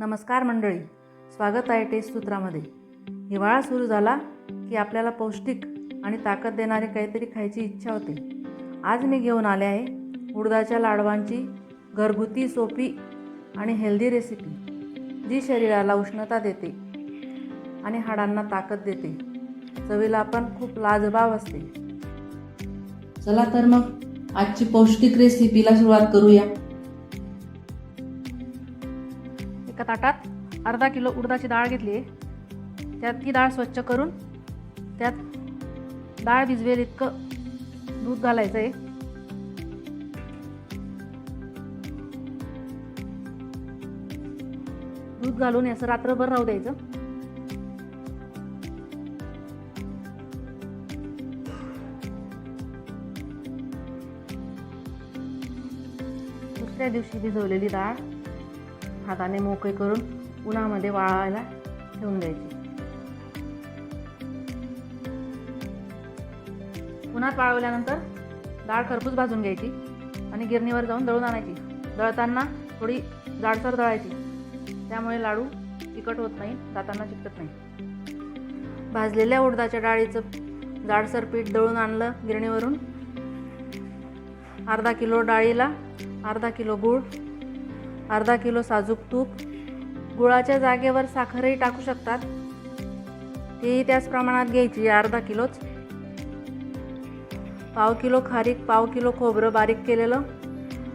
नमस्कार मंडळी स्वागत आहे टेस्ट सूत्रामध्ये. हिवाळा सुरू झाला की आपल्याला पौष्टिक आणि ताकद देणारे काहीतरी खायची इच्छा होते. आज मी घेऊन आले आहे उडदाच्या लाडवांची घरगुती सोपी आणि हेल्दी रेसिपी जी शरीराला उष्णता देते आणि हाडांना ताकद देते. चवीला पण खूप लाजबाब असते. चला तर मग आजची पौष्टिक रेसिपीला सुरुवात करूया. ताटात अर्धा किलो उडदाची डाळ घेतली आहे. त्यात ती डाळ स्वच्छ करून त्यात डाळ भिजवेल इतकं दूध घालायचं आहे. दूध घालून याचं रात्रभर राहू द्यायचं. दुसऱ्या दिवशी भिजवलेली डाळ. हाताने मोकळे करून उन्हामध्ये वाळायला ठेवून द्यायची. उन्हात वाळवल्यानंतर डाळ खरपूस भाजून घ्यायची आणि गिरणीवर जाऊन दळून आणायची. दळताना थोडी जाडसर दळायची. त्यामुळे लाडू चिकट होत नाही दातांना चिकटत नाही. भाजलेल्या उडदाच्या डाळीचं जाडसर पीठ दळून आणलं गिरणीवरून. अर्धा किलो डाळीला अर्धा किलो गूळ अर्धा किलो साजूक तूप. गुळाच्या जागेवर साखरही टाकू शकतात. तीही त्याच प्रमाणात घ्यायची अर्धा किलोच. पाव किलो खारीक पाव किलो खोबरं बारीक केलेलं.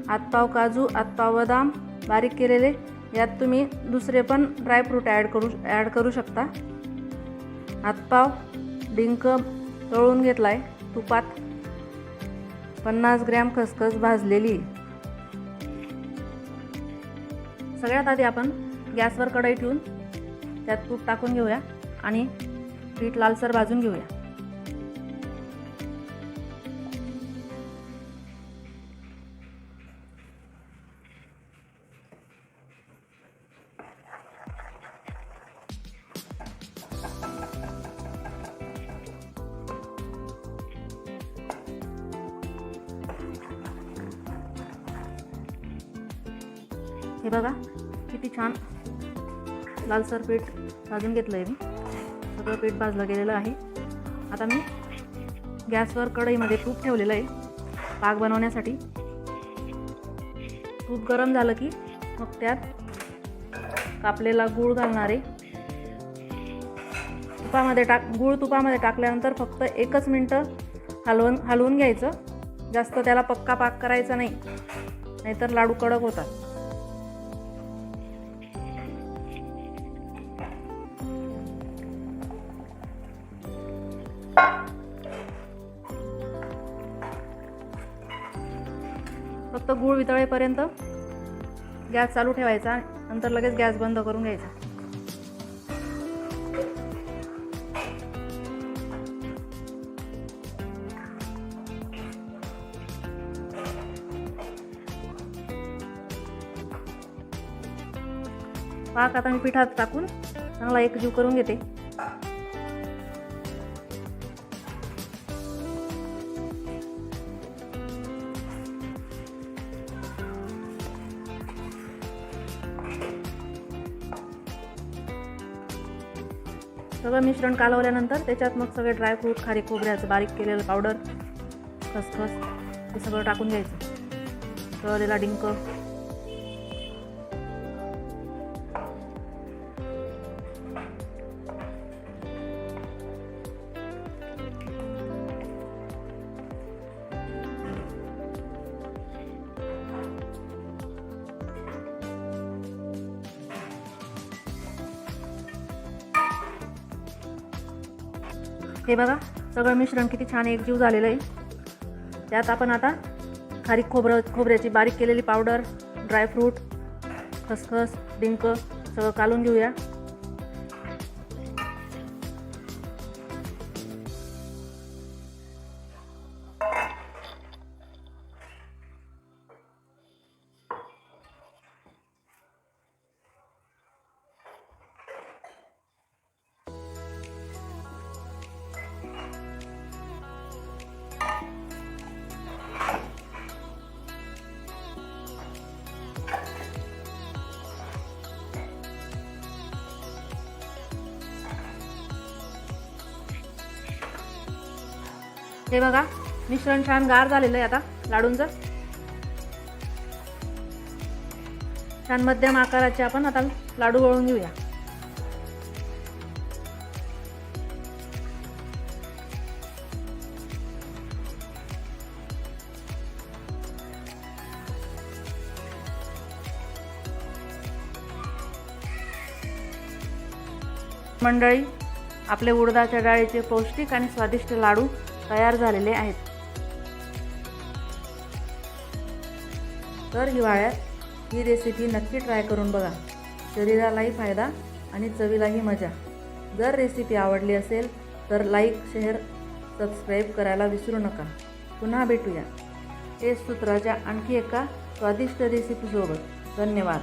आतपाव काजू आतपाव बदाम बारीक केलेले. यात तुम्ही दुसरे पण ड्रायफ्रूट ॲड करू ॲड करू शकता. आतपाव डिंक तळून घेतला आहे तुपात. पन्नास ग्रॅम खसखस भाजलेली. सगळ्यात आधी आपण गॅसवर कढई ठेवून त्यात तूप टाकून घेऊया आणि पीठ लालसर भाजून घेऊया. हे बघा किती छान. लालसर पीठ भाजून घेतलं आहे मी. सगळं पीठ भाजलं गेलेलं आहे. आता मी गॅसवर कढईमध्ये तूप ठेवलेलं आहे पाक बनवण्यासाठी. तूप गरम झालं की मग त्यात कापलेला गूळ घालणार आहे तुपामध्ये टाक गूळ तुपामध्ये टाकल्यानंतर फक्त एकच मिनटं हलवून हलवून घ्यायचं. जास्त त्याला पक्का पाक करायचा नाही. नाहीतर लाडू कडक होतात. फक्त गूळ वितळेपर्यंत गॅस चालू ठेवायचा नंतर लगेच गॅस बंद करून घ्यायचा. पाक आता मी पिठात टाकून चांगला एकजीव करून घेते. सगळं मिश्रण कालवल्यानंतर त्याच्यात मग सगळे ड्रायफ्रूट खारी खोबऱ्याचं बारीक केलेलं पावडर खसखस हे सगळं टाकून घ्यायचं. तळलेला डिंक हे बघा सगळं मिश्रण किती छान एकजीव झालेलं आहे. त्यात आपण आता खारीक खोबरं खोबऱ्याची बारीक केलेली पावडर ड्रायफ्रूट खसखस डिंक सगळं कालून घेऊया. हे बघा मिश्रण छान गार झालेलं आहे आता लाडूंचं. छान मध्यम आकाराचे आपण आता लाडू वळून घेऊया. मंडळी आपले उडदाच्या डाळीचे पौष्टिक आणि स्वादिष्ट लाडू तयार झालेले आहेत. तर हिवाळ्यात ही रेसिपी नक्की ट्राय करून बघा. शरीरालाही फायदा आणि चवीलाही मजा. जर रेसिपी आवडली असेल तर लाईक शेअर सबस्क्राईब करायला विसरू नका. पुन्हा भेटूया. टेस्ट सूत्राच्या आणखी एका स्वादिष्ट रेसिपीसोबत धन्यवाद.